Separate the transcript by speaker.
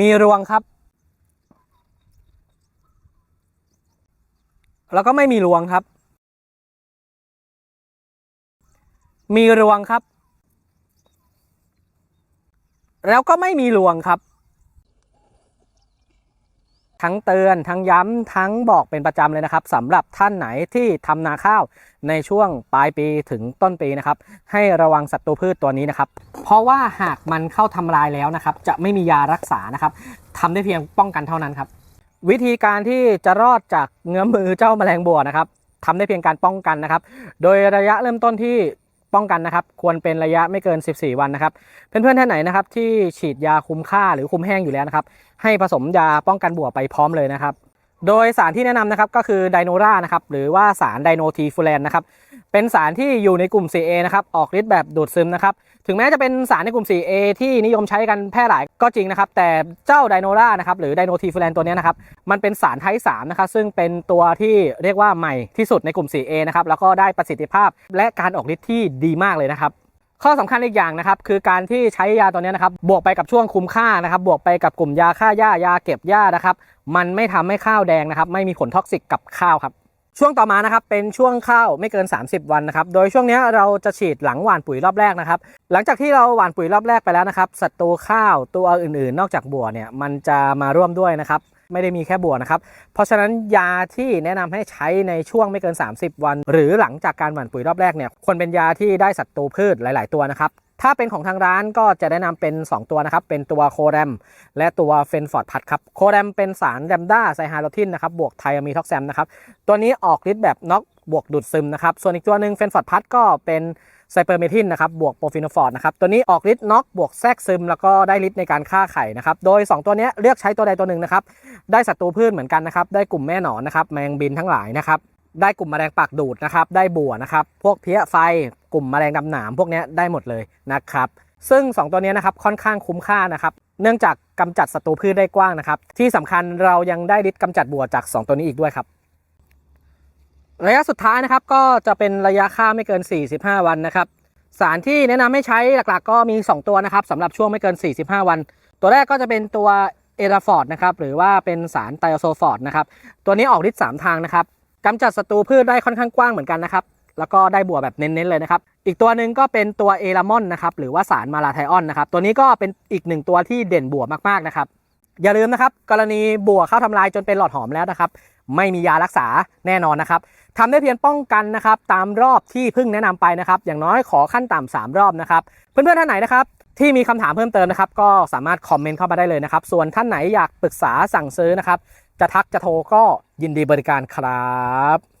Speaker 1: มีรวงครับ แล้วก็ไม่มีรวงครับ มีรวงครับ แล้วก็ไม่มีรวงครับ ทั้งเตือนทั้งย้ำทั้งบอกเป็นประจำเลยนะครับสำหรับท่านไหนที่ทำนาข้าวในช่วงปลายปีถึงต้นปีนะครับ ให้ระวังศัตรูพืชตัวนี้นะครับ เพราะว่าหากมันเข้าทำลายแล้วนะครับ จะไม่มียารักษานะครับทำได้เพียงป้องกันเท่านั้นครับ วิธีการที่จะรอดจากเงื้อมมือเจ้าแมลงบัวนะครับทำได้เพียงการป้องกันนะครับ โดยระยะเริ่มต้นที่ ป้องกันนะครับควรเป็นระยะไม่เกิน 14 วันนะครับเพื่อนๆท่านไหนนะครับที่ฉีดยาคุมค่าหรือคุมแห้งอยู่แล้วนะครับให้ผสมยาป้องกันบัวไปพร้อมเลยนะครับโดยสารที่แนะนำนะครับก็คือไดโนรานะครับหรือว่าสารไดโนทีฟูแลนนะครับ เป็นสารที่อยู่ในกลุ่ม 4A นะครับออกฤทธิ์แบบดูดซึมนะครับถึงแม้จะเป็นสารในกลุ่ม 4A ที่นิยมใช้กันแพร่หลายก็จริงนะครับ แต่เจ้าไดโนรานะครับหรือไดโนทีฟูแลนตัวนี้นะครับมันเป็นสารไทป์3นะครับซึ่งเป็นตัวที่เรียกว่าใหม่ที่สุดในกลุ่ม 4A นะครับแล้วก็ได้ประสิทธิภาพและการออกฤทธิ์ที่ดีมากเลยนะครับข้อสำคัญอีกอย่างนะครับคือการที่ใช้ยาตัวนี้นะครับบวกไปกับช่วงคุมค่านะครับบวกไปกับกลุ่มยาฆ่าหญ้ายาเก็บหญ้านะครับมันไม่ทำให้ข้าวแดงนะครับไม่มีผลท็อกซิกกับข้าวครับ ช่วงต่อมานะครับเป็นช่วงข้าวไม่เกิน 30 วันนะครับโดยช่วงนี้เราจะฉีดหลังหว่านปุ๋ยรอบแรกนะครับหลังจากที่เราหว่านปุ๋ยรอบแรกไปแล้วนะครับศัตรูข้าวตัวอื่นๆ นอกจากบัวเนี่ยมันจะมาร่วมด้วยนะครับไม่ได้มีแค่บัวนะครับ เพราะฉะนั้นยาที่แนะนำให้ใช้ในช่วงไม่เกิน 30 วัน หรือหลังจากการหว่านปุ๋ยรอบแรกเนี่ยควรเป็นยาที่ได้ศัตรูพืชหลาย ๆ ตัวนะครับ ถ้าเป็นของทางร้านก็จะแนะนำเป็น 2 ตัวนะครับ เป็นตัวโคแรมและตัวเฟนฟอร์ดพัดครับ โคแรมเป็นสารแรมด้าไซฮาโลทินนะครับ บวกไทอะมีท็อกแซมนะครับ ตัวนี้ออกฤทธิ์แบบน็อกบวกดูดซึมนะครับ ส่วนอีกตัวหนึ่งเฟนฟอร์ดพัดก็เป็นไซเปอร์เมทินนะครับ บวกโปรฟิโนฟอร์ดนะครับ ตัวนี้ออกฤทธิ์น็อกบวกแทรกซึม แล้วก็ได้ฤทธิ์ในการฆ่าไข่นะครับ โดย 2 ตัวนี้เลือกใช้ตัวใดตัวหนึ่งนะครับ ได้ศัตรูพืชเหมือนกันนะครับ ได้กลุ่มแม่หนอนนะครับ แมงบินทั้งหลายนะครับ ได้กลุ่มแมลงปากดูดนะครับ ได้บัวนะครับ พวกเพี้ยไฟ กลุ่มแมลงดำหนามพวกนี้ได้หมดเลยนะครับ ซึ่ง 2 ตัวนี้นะครับค่อนข้างคุ้มค่านะครับ เนื่องจากกำจัดศัตรูพืชได้กว้างนะครับ ที่สำคัญเรายังได้ฤทธิ์กำจัดบัวจาก 2 ตัวนี้อีกด้วยครับ ระยะสุดท้ายนะครับก็จะเป็นระยะค่าไม่เกิน 45 วันนะครับ สารที่แนะนำให้ใช้หลักๆ ก็มี 2 ตัวนะครับสำหรับช่วงไม่เกิน 45 วัน ตัวแรกก็จะเป็นตัวเอราฟอร์ดนะครับหรือว่าเป็นสารไตโอโซฟอร์ดนะครับตัวนี้ออกฤทธิ์3ทางนะครับ กำจัดศัตรูพืชได้ค่อนข้างกว้างเหมือนกันนะครับ แล้วก็ได้บัวแบบเน้นๆเลยนะครับ อีกตัวหนึ่งก็เป็นตัวเอรามอนนะครับ หรือว่าสารมาลาไทออนนะครับ ตัวนี้ก็เป็นอีกหนึ่งตัวที่เด่นบัวมากๆนะครับ อย่าลืมนะครับ กรณีบัวเข้าทำลายจนเป็นหลอดหอมแล้วนะครับ ไม่มียารักษาแน่นอนนะครับทำได้เพียงป้องกันนะครับ ตามรอบที่เพิ่งแนะนำไปนะครับ อย่างน้อยขอขั้นต่ำสามรอบนะครับ เพื่อนๆท่านไหนนะครับที่มีคำถามเพิ่มเติมนะครับ ก็สามารถคอมเมนต์เข้ามาได้เลยนะครับ ส่วนท่านไหนอยากปรึกษาสั่งซื้อนะครับ จะทักจะโทรก็ยินดีบริการครับ